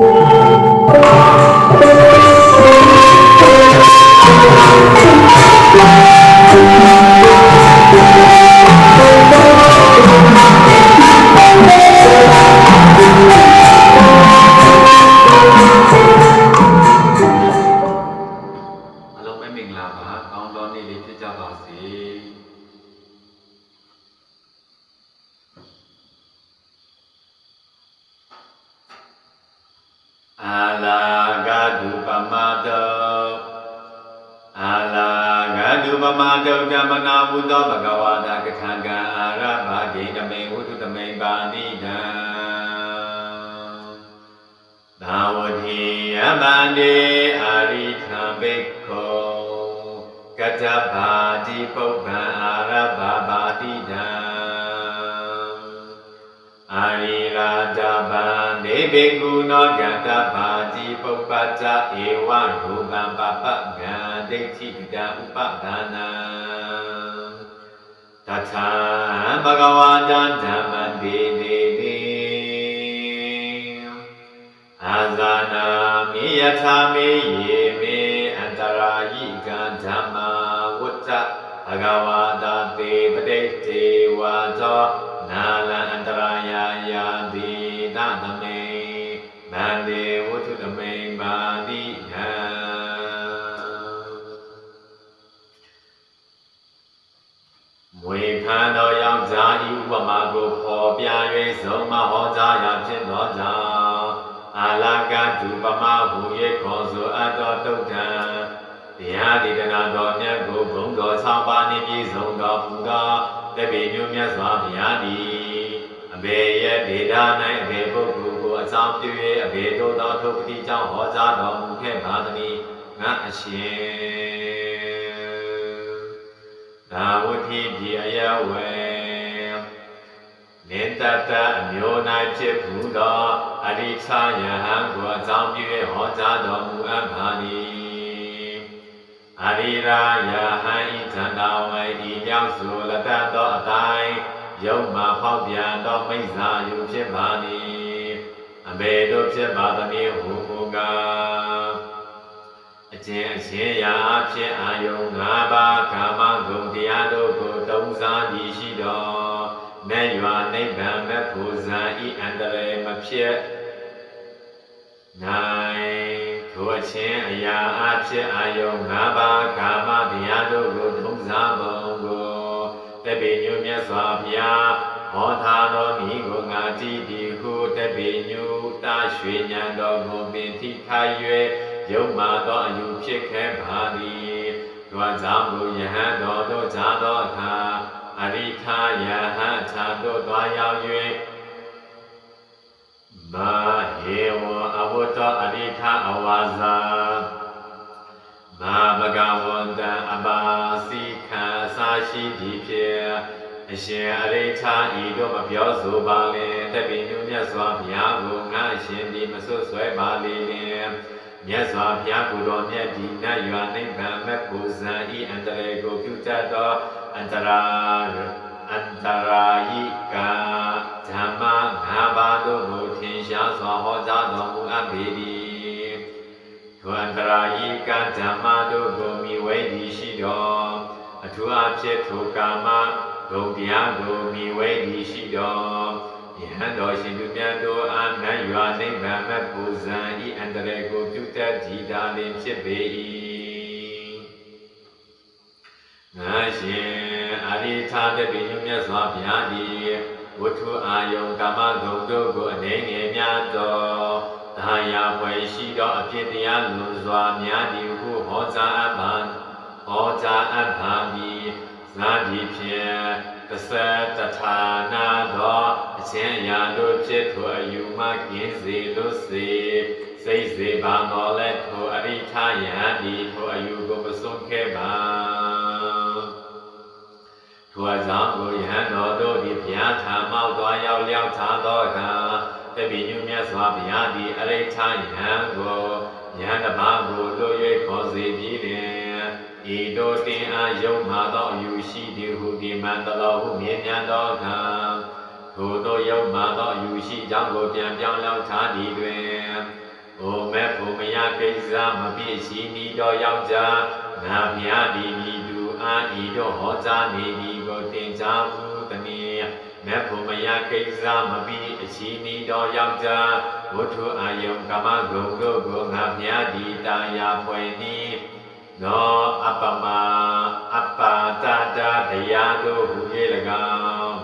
အ ဘဂဝတာကထာကံအာရဘာဂိတမေဝုတုတမေပါဏိတံသာဝတိယမန္တေအာရိသံဘိက္ခောကတ္တဘာတိပုပ္ပံအာရဘာဘာတိတံအာရိရာဇဗံဒေဘိကုနောကတ္တဘာတိပုပ္ပတ္တဧဝရူပံပပကံဒိဋ္ဌိတံဥပဒါနံ တထာဘဂဝတာဓမ္မတေတေတေအာဇာနာမိယထာမေယေမေအန္တရာယိကံဓမ္မာဝတ္တဘဂဝတာတေပတိတေဝါသောနာလံအန္တရာယာယာတိ ဆုံးမဟောကြားရာဖြစ်သောကြောင့်အာလကဒုပမဟူ၍ခေါ်ဆိုအပ်သောတုတ်တံတရားဒေသနာတော်မြတ်ကိုဘုံတော်ဆောင်ပါနှင့်ပြည့်စုံတော်မူသောတပိညုမြတ်စွာဘုရားသည်အဘေယဒေတာ၌အဘေပုဂ္ဂိုလ်ကိုအကြောင်းပြု၍အဘေတို့သောထုပ္ပတိကြောင့်ဟောကြားတော်မူခဲ့ပါသည်ငါအရှင်သာဝတိဒီအယဝေ နေတတအမျိုး၌ဖြစ်ဘူးသောအရိသယဟံကိုအကြောင်းပြု၍ဟောကြားတော်မူအပ်ပါသည်အရိရာယဟံဤသန္တာဝေဤမြောက်ဆိုလတတ်သောအတိုင်းယုံမှာဖောက်ပြန်သောမိစ္ဆာယုဖြစ်ပါသည်အဘေတို့ဖြစ်ပါသည်ဟူမူကားအကျင့်အချင်းရာအဖြစ်အာယုံ၅ပါးကာ ဖြစ်နိုင်ထိုအချင်းအရာအဖြစ်အာယုံ၅ပါးကာမတရားတို့ကိုတုံးစားပုံကိုတပိညုမြတ်စွာဘုရားဟောထားတော်မူကိုငါကြည်ဒီဟုတပိညုတာရွှေဉဏ်တော်ကိုပင်ထိခိုက်၍ယုံမာသောအယူဖြစ်ခဲ့ပါသည်။တွားကြောင့်ကိုယဟန်တော်တို့ဈာသောအခါအရိခာယဟန်ခြာတို့သွားရောက်၍ မာဟေဝအဝတ္တအရိခာအဝါဇာမာဘဂဝန္တအပါစီခံအစာရှိသည်ဖြင့်အရှင်အရိခာဤတို့မပြောဆိုပါလေတပိညုမြတ်စွာဘုရားကိုငါအရှင်ဒီမဆွဆွဲပါလေလင်မြတ်စွာဘုရားကိုယ်တော်မြတ်ဒီနတ်ရွာနိဗ္ဗာန်မဲ့ကိုဇံဤအန္တရာယ်ကိုပြုတတ်သောအန္တရာအန္တရာယိကဓမ္မငါး ပါးတို့ကိုထင်ရှားစွာဟောကြားတော်မူအပ်ပေသည်ထိုအန္တရာယိကဓမ္မတို့ကိုမိဝဲသည်ရှိတော်အထူးအဖြစ်ထိုကာမဂုဏ်တရားကိုမိဝဲသည်ရှိတော်ယဟန်တော်ရှင်သူမြတ်တို့အာနတ်ရွာနိဗ္ဗာန်မဲ့ပူဇံဤအန္တရာယ်ကိုပြုတတ်ဒီတာလင်ဖြစ်ပေ၏ငါရှင်အာရိသာတပိညမြတ်စွာဘုရားသည် ဝတ္ထုအာယုံကာမဂုဏ်တို့ကိုအနေငယ်များသောဒါယာဖွယ်ရှိသောအဖြစ်တရားလွန်စွာများသည်ဟုဟောကြားအပ်ပါဟောကြားအပ်ပါမည်ဇာတိဖြင့်သစ္စာတထာနာသောအချင်းအရာတို့ဖြစ်ထိုအယူမှကင်းစေလို့စေစိတ်စေပါတော်လဲထိုအရိထယံဒီထိုအယူကိုမစွန့်ခဲ့ပါ ထိုအကြောင်းကိုယဟန်တော်တို့သည်ဘုရားထာမောက်သွားရောက်လျောက်ထားသောအခါတပိညုမြတ်စွာဘုရားသည်အရိထယံကိုယဟန်တစ်ပါးကိုတို့၍ခေါ်စေပြီးလျှင်ဤတို့တင်အားယုံမှာသောအယူရှိသည်ဟုဒီမန္တလောဟုမြင်မြန်သောအခါထိုတို့ယုံမှာသောအယူရှိကြောင်းကိုပြန်ပြောင်းလောက်ထားသည်တွင်။အိုမဲ့ဘုံမယကိစ္စမပြည့်ရှိနီတော်ယောက်ျားငါဖျားဒီမီသူ အာဤတို့ဟောကြားနေသည်ကိုတင်ကြားမှုတနည်းမဲ့ဘုံမယကိစ္စမပြည့်အရှိနီတော်ယောက်ျားဝတ္ထုအာယုံကမဂုံတို့ကိုငါဖျားဒီတာယာဖွယ်နီးသောအပမအပ္ပါတတာတရားတို့ဟူ၍၎င်း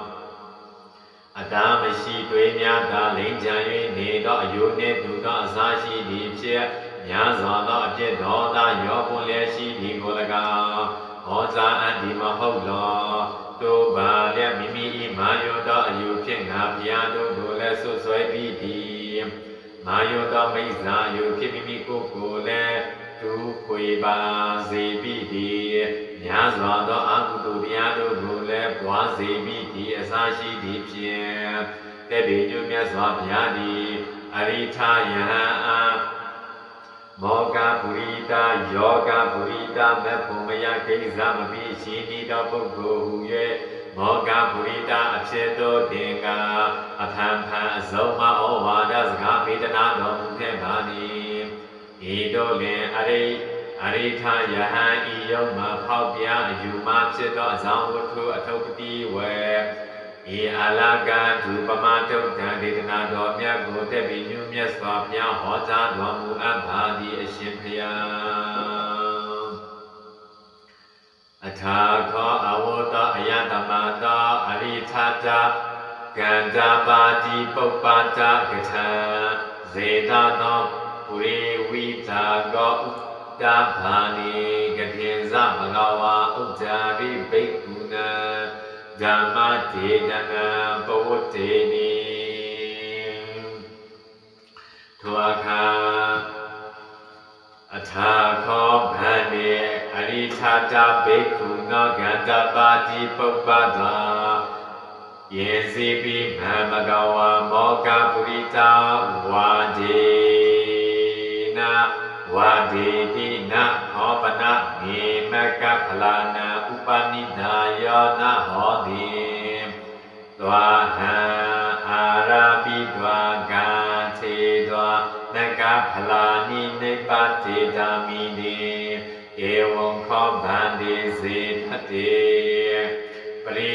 အတားမရှိတွေးများသာလိမ့်ချံ၍နေသောအယုနှင့်တူသောအစာရှိသည်ဖြစ်များစွာသောအပြစ်ဒေါသရောပွန်လျက်ရှိသည်ကို၎င်း ဟောကြားအပ်သည်မဟုတ်လောတို့ပါလျက်မိမိ၏မာယောသောအယုဖြင့်ငါဘုရားတို့ကိုလည်းဆွဆွဲပြီးသည်မာယောသောမိစ္ဆာယုဖြစ်မိမိကိုယ်ကိုလည်းသူခွေပါစေပြီးသည်များစွာသောအကုသိုလ်တရားတို့ကိုလည်းပွားစေပြီးသည်အစာရှိသည်ဖြင့်တဲ့ပေညွမြတ်စွာဘုရားသည်အရိထယဟံအာ မောကပုရိတာယောဂပုရိတာမေဖို့မယကိစ္စမပြီးရှိသည့်သောပုဂ္ဂိုလ်ဟူ၍မောကပုရိတာအဖြစ်သောတင်ကအထံဖန်အစုံမဩဝါဒစကားပေတနာတော်မူခဲ့ပါသည်ဤတို့လင်အရိအရိထယဟံဤယုံမှာဖောက်ပြအယူမှဖြစ်သောအဇောင်းဝတ္ထုအထုပ်တိဝေ ဤအလာကဒုပမတုတ်တံဒေသနာတော်မြတ်ကိုတက်ပြီးညွမြတ်စွာဘုရားဟောကြားတော်မူအပ်ပါသည်အရှင်ဘုရားအထာခောအဝတ္တအယတမတောအရိထတာကန္တာပါတိပုပ္ပါတကထံဇေတသောပုရိဝိတာကောဥတဘာနိကထေဇမဂဝါဥဇာရိဘိက္ခုနံ ဓမ္မဒေတနာပဝတ္တေနိထိုအခါအထာခောဗန္နေအရိထာတာဘိက္ခုနောကန္တပါတိပုပ္ပတာယေစီပိမမဂဝါမောကပုရိတာဝါဒေနာ ဝါဒေတိနဟောပနမေမကဖလာနာဥပနိဒါယောနဟောတိသွားဟံအာရပိသွားကံသေသွားနကဖလာနိနိပတိတာမိနေဧဝံခောဗန္တိစေထတေပရိ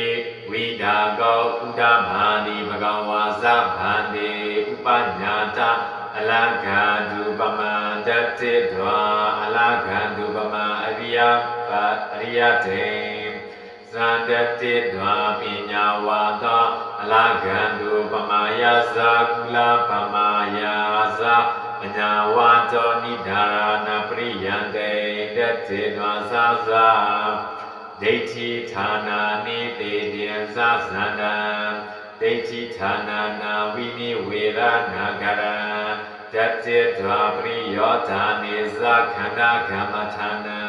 ဝိဒါကောဥဒ္ဓမာနိဘဂဝါဇဗန္တိဥပညာတ အလကံဒုပမတတေဒွာအလကံဒုပမအရိယပအရိယတေဇန္တတေဒွာပညာဝါသောအလကံဒုပမယဇာကုလပမယဇာပညာဝါသောနိဒာရဏပရိယံတေတတေဒွာသာသာဒိဋ္ဌိဌာနာနိတေတံသဇန္တံဒိဋ္ဌိဌာနာနာဝိနိဝေရနာကရံ တတေဒွာပရိယောဓာနေသခန္ဓာကမ္မဌာနံ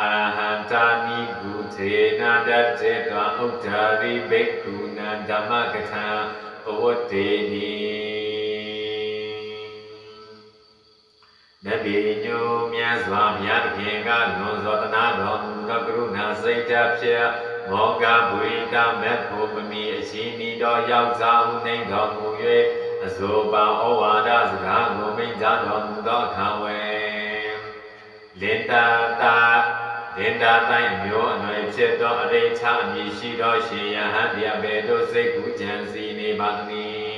အရဟံတာနိဂုသေနာတတေဒွာဥဒ္ဓရိဘိက္ခုနံဓမ္မကထာပဝတ္တေနိနဗေညုမြတ်စွာဘုရားသခင်ကလွန်စောတနာတော်မူသောကရုဏာစိတ်ဓာတ်ဖြင့်မောကဗုရိတမေဖို့ပမီအရှင်ဤတော်ရောက်စားဟုနှိမ်တော်မူ၍ အဇောပံဩဝါဒစကားကိုမိန့်ကြားတော်မူသောအခါဝေလင်တာတာလင်တာတိုင်းအမျိုးအနွယ်ဖြစ်သောအရိဋ္ဌအမည်ရှိသောရှင်ယဟန်ပြဘေတို့စိတ်ကူးကြံစီနေပါသည်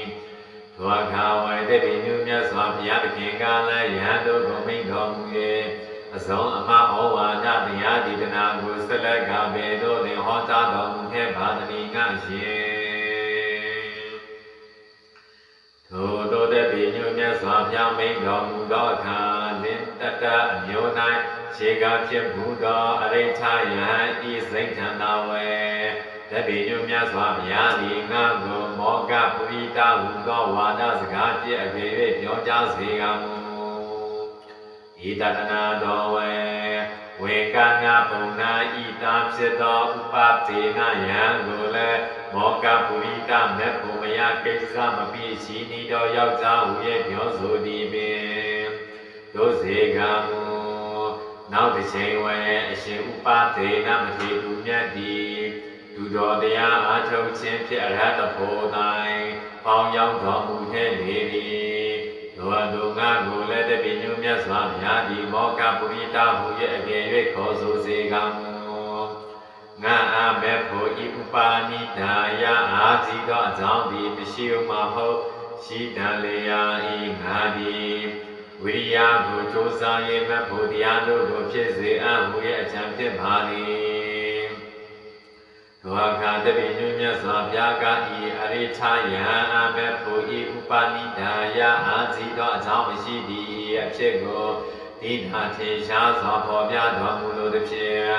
သောအခါဝေတပိညုမြတ်စွာဘုရားသခင်ကလည်းယဟန်တို့ကိုမိန့်တော်မူ၍အစုံအမဩဝါဒတရားဒီတနာကိုဆက်လက်ကဘေတို့လင်ဟောကြားတော်မူခဲ့ပါသည်ငါရှင် မိန့်တော်မူသောအခါလင်တတအမျိုး၌ခြေကဖြစ်မှုသောအရိဋ္ဌယဟန်ဤစိတ်ထန္တာဝေတပိညုမြတ်စွာဘုရားသည်ငါကိုမောကပုရိတဟုသောဝါဒစကားဖြင့်အပေ၍ပြောကြားစေကမူဤတတနာတော်ဝေ ဝေကနာပုံနာဤတာဖြစ်သောဥပတေနယံကိုလည်းမောကပုရိတမေဖို့မယကိစ္စမပြည့်ရှိနေသောယောက်ျားဟူ၍ပြောဆိုသည်ပင်တို့စေကမူနောက်တစ်ချိန်ဝေအရှင်ဥပတေနမထေသူမြတ်သည်သူတော်တရားအားထုတ်ခြင်းဖြင့်အရဟတဖို့၌ပေါင်းရောက်တော်မူခဲ့လေသည် တို့တို့ငငါကိုလည်းတပိညုမြတ်စွာဘုရားဒီမောကပုရိတာဟူ၍အပြေ၍ခေါ်ဆိုစေကမူငါအားမဲ့ဖို့ဤဥပါဏိဒါယအာဇီသောအကြောင်းသည်မရှိဥမဟုတ်ရှိတန်လေရာဤငါသည်ဝိရိယကိုကြိုးစား၍မဲ့ဖို့တရားတို့ကိုဖြစ်စေအံ့ဟူ၍အကြံဖြစ်ပါသည်သောအခါတပိညုမြတ်စွာဘုရားကဤအရိထယံအမဲ့ဖို့ဤဥ ပါဏိဒါယအာဇီသောအကြောင်းမရှိသည်အဖြစ်ကိုဒီနာထေရှားစွာဖော်ပြတော်မူလိုသည်ဖြင့်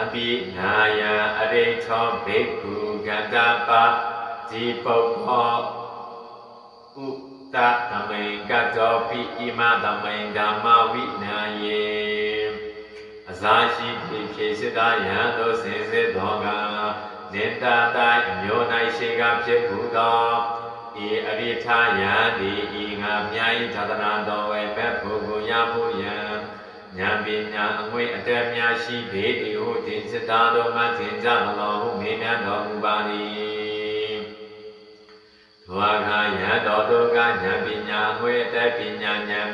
အပိနာယအရိထောဘေကုကန္တပဇီပုပ္ပောဥတသမိန်ကတောပိဣမသမိန်ဓမ္မဝိနာယေအစာရှိဖြစ်ဖြစ်စိတ္တယံတို့စင်စစ်တော်ကနေတတိုင်အမျိုး၌ရှိကဖြစ်ဘူးသော ဤအရိထာယံဒီဤငါမြတ်ဤသာသနာတော်ဝေဘက်ဖို့ကိုရဖို့ယံဉာဏ်ပညာအငွေအတက်များရှိပေသည်ဟုတင်စတာတော်မှသင်ကြမလောဟုမေးမြန်းတော်မူပါသည်။သောအခါယံတော်တို့ကဉာဏ်ပညာအငွေအတက်ပညာဉာဏ်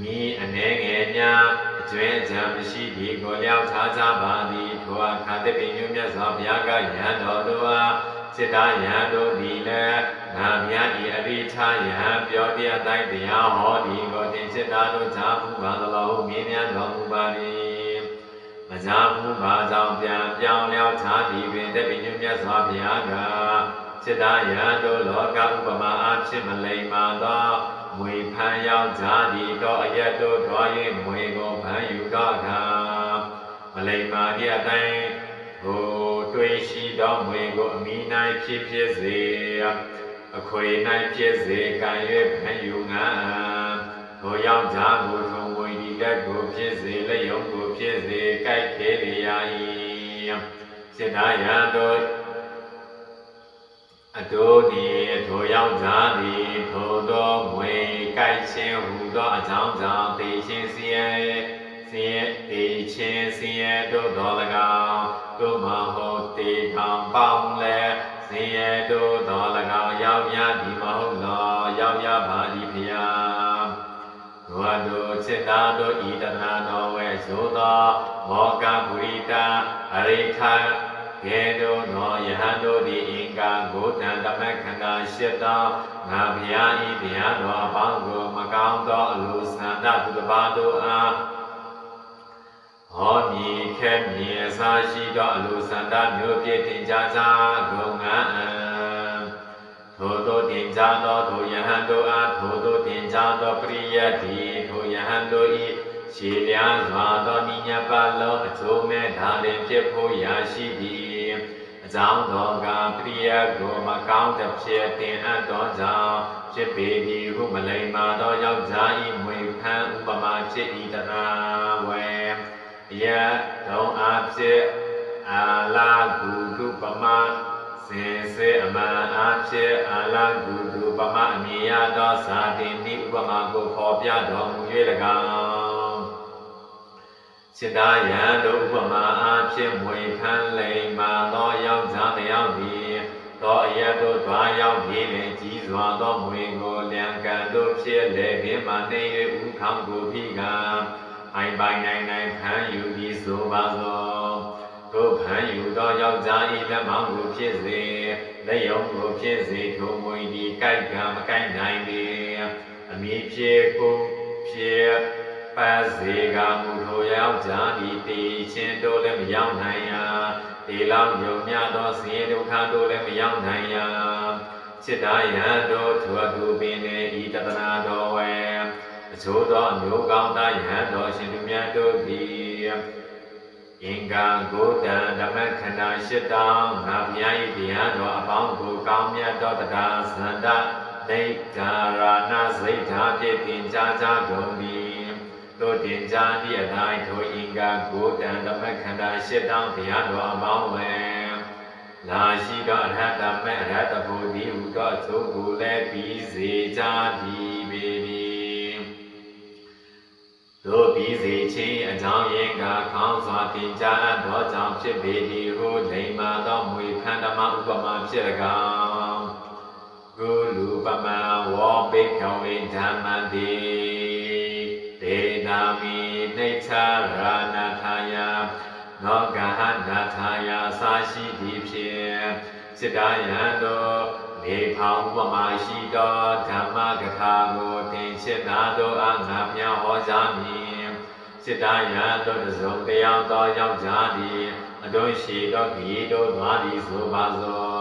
မိအနေငယ်များအကျွဲအကြံမရှိသည်ကိုလျောက်ထားကြပါသည်ထိုအခါတပိညုမြတ်စွာဘုရားကယံတော်တို့အား စိတ္တယံတို့သည်လည်းငါမြတ်ဤအရိထယံပြောတရားတိုင်းတရားဟောဒီကိုတင်စိတ္တတို့ဈာမှုပါသလိုမြင်များတော်မူပါ၏မဈာမှုပါကြောင့်ပြန်ပြောင်းလျောက်ခြားသည်ပင်တပိညုမြတ်စွာဘုရားကစိတ္တယံတို့လောကဥပမာအဖြစ်မလိမ္မာသောမွေဖန်ရောက်ကြသည်တော့အယက်တို့ထွား၍မွေကိုဖန်ယူတော့ကမလိမ္မာဒီအတိုင်းဟိုတွေ့ ရှိသောမွေကိုအမိ၌ဖြစ်ဖြစ်စေအခွေ၌ဖြစ်စေကံ၍ဖန်ယူငါဟိုရောက်ကြကိုထုံဝိဒီကကိုဖြစ်စေလက်ယုံကိုဖြစ်စေကြိုက်ခေရရာ၏စေတယံတို့အတိုးဒီထိုရောက်ကြသည်ထိုသောမွေကြိုက်ခြင်းဟူသောအကြောင်းကြောင့်တေခြင်းစီရဲ့စီရဲ့တေခြင်းစီရဲ့တို့တော်၎င်း တို့မဟုတ်တေထောင်ပေါင်းလဲစီရဲ့တို့တော်၎င်းရောက်ရသည်မဟုတ်လောရောက်ရပါသည်ဖျားဘဝတို့စိတ္တတို့ဤတနာတော်ဝဲဆိုသောမောကပုရိတာအရိထကဲတို့သောယဟန်တို့သည်အင်္ဂါကိုတံတမခန္ဓာရှိသောငါဘုရားဤတရားတော်အပေါင်းကိုမကောင်းသောအလိုဆန္ဒသူတစ်ပါးတို့အား ဟောမြည်ခဲမြည်အစာရှိသောအလိုဆန္ဒမျိုးပြည့်တင်ကြကြကုန်ငါအံထိုတို့တင်ကြသောထိုယဟန်တို့အားထိုတို့တင်ကြသောပရိယတ်ဒီထိုယဟန်တို့ဤခြေလျားစွာသောနိညာပလောအကျိုးမဲ့ဒါလင်ဖြစ်ဖို့ရာရှိသည်အကြောင်းတော်ကပရိယတ်ကိုမကောင်းတစ်ဖြစ်တင်အပ်သောကြောင့်ဖြစ်ပေသည်ဟုမလိမ္မာသောယောက်ျားဤမွေခံဥပမာဖြစ်ဤတနာဝေ ယတုံအဖြစ်အာလာဂုတုပမာစင်စေအမှန်အဖြစ်အာလာဂုတုပမာအမြင်ရသောဇာတိနိဥပမာကိုဖော်ပြတော်မူ၍၎င်းစိတ္တယံတို့ဥပမာအဖြစ်မွေဖန်းလိမ္မာသောယောက်ျားတစ်ယောက်သည်သောအရတို့တွားရောက်ပြီးလင်ကြီးစွာသောမွေကိုလျံကံတို့ဖြစ်လေပင်မှနေ၍ဥခေါင်းကိုဖိက အိုင်ပိုင်နိုင်နိုင်ဖမ်းယူပြီးဆိုပါသောတို့ဖမ်းယူသောယောက်ျားဤလက်မောင်းကိုဖြစ်စေလက်ယုံကိုဖြစ်စေထိုမွေဒီကြိုက်ကမကိုက်နိုင်ပေအမိဖြစ်ကိုဖြစ်ပတ်စေကမူထိုယောက်ျားဤတေချင်းတို့လည်းမရောက်နိုင်ရာတေလောင်ယုံမြသောဆင်းရဲဒုက္ခတို့လည်းမရောက်နိုင်ရာစိတ္တယံတို့သူအတူပင်လေဤတတနာတော်ဝေ အချို့သောအမျိုးကောင်းသားယဟန်တော်ရှင်သူများတို့သည်အင်္ဂါကိုတံဓမ္မခန္ဓာရှိတောင်းငါဘုရား၏တရားတော်အပေါင်းကိုကောင်းမြတ်သောတရားသန္တဒိဋ္ဌာရဏစိတ်ဓာဖြင့်သင်ကြားကြကုန်သည်တို့တင်ကြားသည့်အတိုင်းထိုအင်္ဂါကိုတံဓမ္မခန္ဓာရှိတောင်းတရားတော်အပေါင်းဝယ်လာရှိသောအရဟတမေအရဟတဘုဒ္ဓဟူသောအချို့ကိုလည်းပြီးစေကြသည်ပေ၏ တို့ပြီးစေခြင်းအကြောင်းရင်းကခေါင်းစွာတင်ကြားအပ်သောကြောင့်ဖြစ်ပေသည်ဟုလိမ္မာသောမွေဖန်ဓမ္မဥပမာဖြစ်၎င်းကုလူပမံဝောပိကဝေဓမ္မတိဒေနာမိနေချာရာနာထာယနောကဟနာထာယသာရှိသည်ဖြင့်စိတ္တယံတို့ နေဖောင်းပမာရှိသောဓမ္မကထာကိုသင်ရှင်းနာတို့အငါမြဟောကြားမည်စိတ္တယံတို့တစုံတယောက်သောယောက်ျားသည်အတုံးရှိသောဂီတို့သွားသည်ဆိုပါသော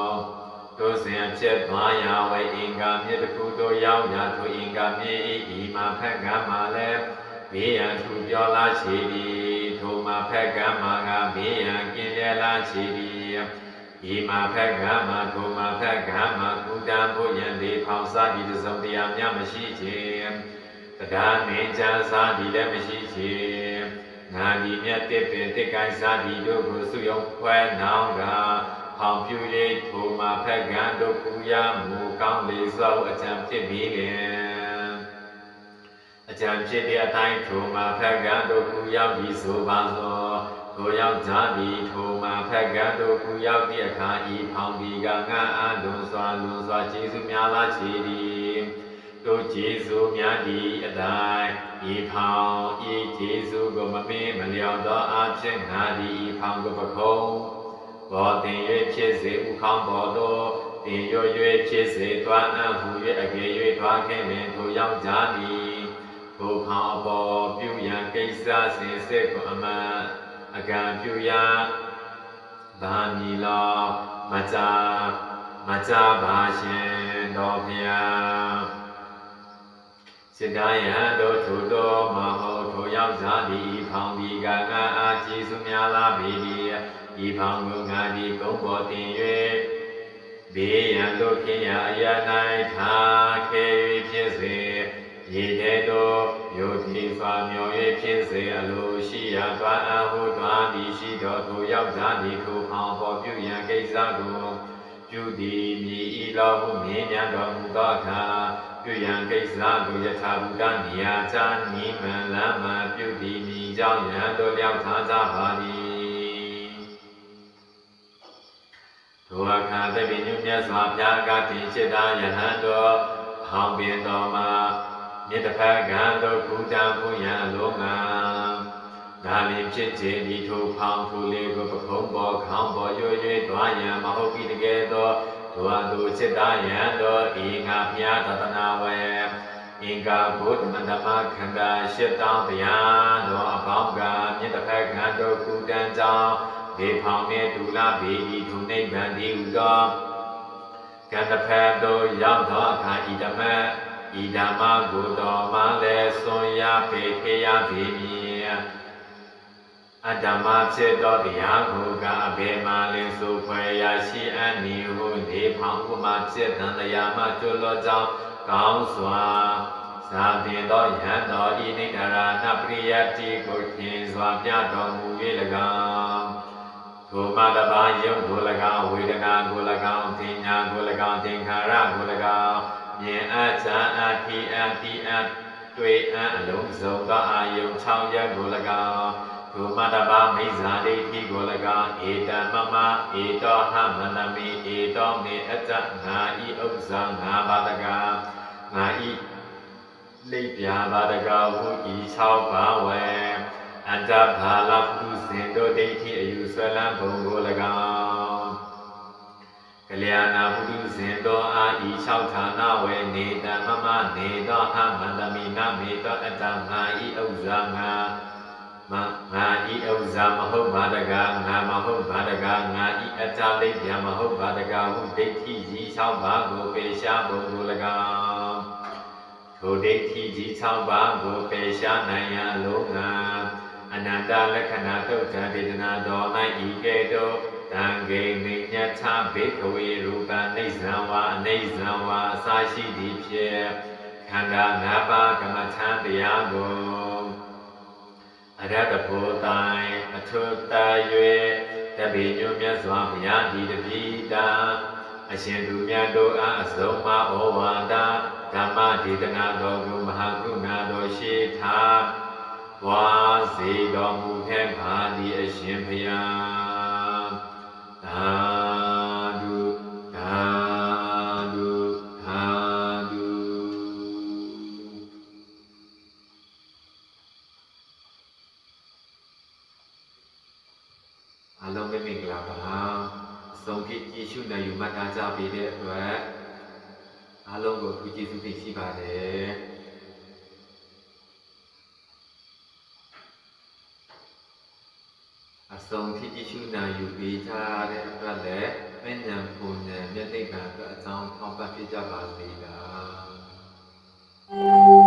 တို့စဉ်ဖြစ်သွားရာဝေအင်္ဂါမြစ်တစ်ခုတို့ရောက်ရာထိုအင်္ဂါမြစ်ဤမှာဖက်ကံမှာလည်းဘေးရန်သူပြောလာချီသည်ထိုမှာဖက်ကံမှာကဘေးရန်กินရလာချီသည် ဤမှာဖက်ကံမှာထိုမှာဖက်ကံမှာကုတံဘုယံဒီဖောင်စားဒီသုံးတရားများမရှိခြင်းတရားနေချာစားဒီလည်းမရှိခြင်းငါဒီမြတ်တစ်ပင်တစ်ကိုင်းစားဒီတို့ကိုစုယုံဖွဲနောင်ကဖောင်ပြူ၍ထိုမှာဖက်ကံတို့ကူရမူကောင်းလေစွာအကြံဖြစ်ပြီးလင်အကြံဖြစ်တဲ့အတိုင်းထိုမှာဖက်ကံတို့ကူရောက်ပြီးဆိုပါသော ကိုရောက်ကြသည်ထိုမှာဖက်ကံတို့ကူရောက်သည့်အခါဤဖောင်ဒီကငါအလွန်စွာလွန်စွာကျေးဇူးများလားချီသည်တို့ကျေးဇူးများသည့်အတိုင်းဤဖောင်ဤကျေးဇူးကိုမမေ့မလျော့သောအဖြစ်ငါသည်ဤဖောင်ကိုပခုံးဘောတင်၍ဖြစ်စေဥခေါင်းဘောတို့တင်ရွ၍ဖြစ်စေတွားအံ့ဟူ၍အကယ်၍တွားခဲ့လင်ထိုရောက်ကြသည်ထိုဖောင်အပေါ်ပြုရန်ကိစ္စစဉ်စစ်ကိုအမှန် အကံပြုရဗာမီလောမကြမကြပါရှင်တော်ဖျားစိတ္တယံတို့ထိုတော်မဟုတ်ထိုရောက်ကြသည်ဤဖောင်ဒီကငါအာကျေစုများလားပေသည်ဤဖောင်ကိုငါဒီကုန်းပေါ်တင်၍ဘေးရန်တို့ခင်ရာအရာ၌ထားခဲ၍ဖြစ်စေ ရေတဲ့တို့ယုတ်တိစွာမြော်၍ဖြစ်စေအလိုရှိရာသွားအဟုသွားသည်ရှိတော်သူရောက်ကြသည်ထိုဖောင်ပေါ်ပြုရန်ကိစ္စကိုပြုသည်မြည်ဤလောဟုမြင်ညာတော်မူသောအခါပြုရန်ကိစ္စကိုယထာဘုဒ္ဓနေရာချနိမန်လမ်းမှပြုသည်မြည်ကြောင့်ယံတို့လျောက်ထားကြပါသည်ထိုအခါသဗ္ဗညုမြတ်စွာဘုရားကတင်จิตတာယဟန်တော်ဟောင်းပင်တော်မှာ မြေတဖက်ကံတို့ကုတံဘုယံလုံးငါဒါလင်ဖြစ်ခြင်းဒီထိုဖောင်းထိုလေးကိုပခုံးပေါ်ခေါင်းပေါ်ရွရွတွားရန်မဟုတ်ပြီတကယ်တော့ဒွါသူจิตတာယံတော်ဤငါမြာတတနာဝေအင်္ဂါဘုဒ္ဓမန္တမခန္ဓာရှစ်တောင်းတရားတော်အပေါင်းကမြေတဖက်ကံတို့ကုတံကြောင့်ဒေဖောင်းနှင့်ဒူလာဘေဒီသူနိဗ္ဗာန်ဒီဟုသောကံတစ်ဖက်သို့ရောက်သောအခါဤဓမ္မ ဤဓမ္မကိုတော်မှလည်းစွန်ရပေခေယပေမည်အတ္တမဖြစ်သောတရားကိုကအဘေမာလင်းဆိုဖွယ်ရရှိအပ်နေဟုနေဖောင်းကုမဖြစ်တန်တရားမှကျွလောကြောင်းကောင်းစွာသာတင်သောယံတော်ဤနိဒရာနပရိယတိကိုသင်စွာပြတော်မူ၍၎င်းထိုမတပါယုံကို၎င်းဝေဒနာကို၎င်းသင်ညာကို၎င်းသင်္ခါရကို၎င်း မြင်အပ်ချာအတိအတိအတွေ့အအလုံးစုံသောအာယုံ6ရပ်ကို၎င်းဒုမတဘာမိစ္ဆာဒိဋ္ဌိကို၎င်းဧတမမဧတောဟမနမိဧတောမေအတ္တငါဤဥစ္စာငါဘာတကငါဤလိပ်ပြာဘာတကဟုဤ6ပါးဝေအတ္တဘာလပုစင်တို့ဒိဋ္ဌိအယူဆွဲလန်းဘုံကို၎င်းက လျာဏပုရုဇဉ်တော်အာဤ၆ဌာနဝေနေတမမနေသောဟမန္တမိနမေသောအတ္တငါဤဥစ္စာငါမငါဤဥစ္စာမဟုတ်ပါတကားငါမဟုတ်ပါတကားငါဤအတ္တလိပ်ပြမဟုတ်ပါတကားဟုဒိဋ္ဌိကြီး၆ပါးကိုပေရှားပုံကို၎င်းထိုဒိဋ္ဌိကြီး၆ပါးကိုပေရှားနိုင်ရန်လုံးငါအနန္တလက္ခဏာတုတ်တံဒေသနာတော်၌ဤကဲ့သို့ တံဂေမိညထဘေကဝေရူပနိစ္စံဝါအနိစ္စံဝါအစာရှိသည်ဖြင့်ခန္ဓာ၅ပါးကမ္မထံတရားကိုအရတ္တဘောတိုင်အထုတ၍တပိညုမြတ်စွာဘုရားဒီတပိတာအရှင်သူမြတ်တို့အားအစုံမဩဝါဒဓမ္မဒေသနာတော်ကိုမဟာကရုဏာတော်ရှိထားဝါစေတော်မူခဲ့ပါသည်အရှင်ဘုရား နိုင်ယူမှတ်သားကြပေးတဲ့အတွက်အားလုံးကိုထူးကျေးဇူးတင်ရှိပါတယ် အဆုံးထိတိရှုနာယူပေးထားတဲ့အတွက်လည်းမဉ္ဇဉ်ပုံဉ္ဇဉ်မြတ်သိက္ခာအတွက်အကြောင်းထောက်ပံ့ဖြစ်ကြပါစေတာ။